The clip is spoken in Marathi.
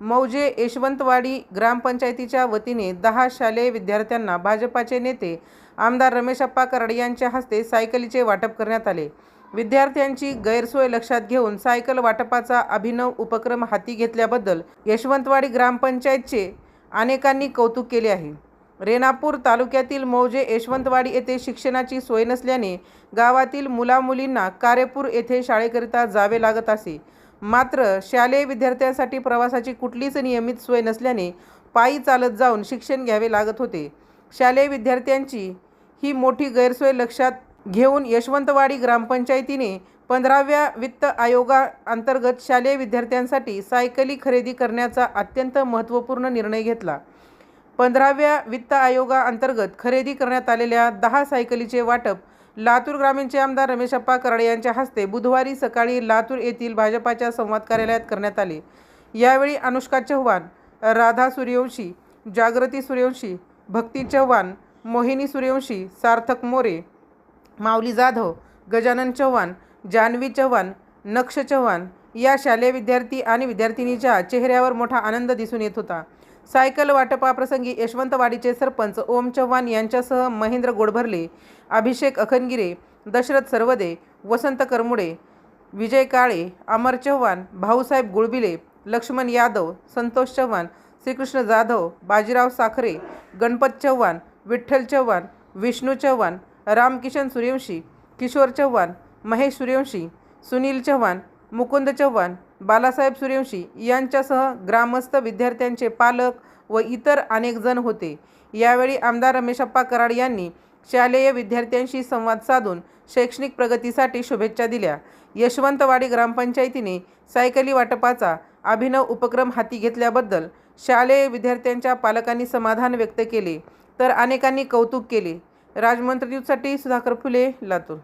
मौजे यशवंतवाडी ग्रामपंचायतीच्या वतीने दहा शालेय विद्यार्थ्यांना भाजपाचे नेते आमदार रमेशप्पा कराड यांच्या हस्ते सायकलीचे वाटप करण्यात आले. विद्यार्थ्यांची गैरसोय लक्षात घेऊन सायकल वाटपाचा अभिनव उपक्रम हाती घेतल्याबद्दल यशवंतवाडी ग्रामपंचायतचे अनेकांनी कौतुक केले आहे. रेणापूर तालुक्यातील मौजे यशवंतवाडी येथे शिक्षणाची सोय नसल्याने गावातील मुलामुलींना कारेपूर येथे शाळेकरिता जावे लागत असे. मात्र शालेय विद्यार्थ्यांसाठी प्रवासाची कुठलीच नियमित सोय नसल्याने पायी चालत जाऊन शिक्षण घ्यावे लागत होते. शालेय विद्यार्थ्यांची ही मोठी गैरसोय लक्षात घेऊन यशवंतवाडी ग्रामपंचायतीने पंधराव्या वित्त आयोगाअंतर्गत शालेय विद्यार्थ्यांसाठी सायकली खरेदी करण्याचा अत्यंत महत्त्वपूर्ण निर्णय घेतला. पंधराव्या वित्त आयोगाअंतर्गत खरेदी करण्यात आलेल्या दहा सायकलीचे वाटप लातूर ग्रामीणचे आमदार रमेशप्पा कराडे यांच्या हस्ते बुधवारी सकाळी लातूर येथील भाजपाच्या संवाद कार्यालयात करण्यात आले. यावेळी अनुष्का चव्हाण राधा सूर्यवंशी जागृती सूर्यवंशी भक्ती चव्हाण मोहिनी सूर्यवंशी सार्थक मोरे माऊली जाधव गजानन चव्हाण जान्हवी चव्हाण नक्ष चव्हाण या शालेय विद्यार्थी आणि विद्यार्थिनीच्या चेहऱ्यावर मोठा आनंद दिसून येत होता. सायकल वाटपाप्रसंगी यशवंतवाडीचे सरपंच ओम चव्हाण यांच्यासह महेंद्र गोडभरले अभिषेक अखनगिरे दशरथ सर्वदे वसंत करमुडे विजय काळे अमर चव्हाण भाऊसाहेब गुळबिले लक्ष्मण यादव संतोष चव्हाण श्रीकृष्ण जाधव बाजीराव साखरे गणपत चव्हाण विठ्ठल चव्हाण विष्णू चव्हाण रामकिशन सूर्यवंशी किशोर चव्हाण महेश सूर्यवंशी सुनील चव्हाण मुकुंद चव्हाण बालासाहेब सूर्यवंशी यांच्यासह ग्रामस्थ विद्यार्थ्यांचे पालक व इतर अनेक जण होते. यावेळी आमदार रमेशप्पा कराड यांनी शालेय विद्यार्थ्यांशी संवाद साधून शैक्षणिक प्रगतीसाठी शुभेच्छा दिल्या. यशवंतवाडी ग्रामपंचायतीने सायकली वाटपाचा अभिनव उपक्रम हाती घेतल्याबद्दल शालेय विद्यार्थ्यांच्या पालकांनी समाधान व्यक्त केले तर अनेकांनी कौतुक केले. राजमंत्री न्यूजसाठी सुधाकर फुले लातूर.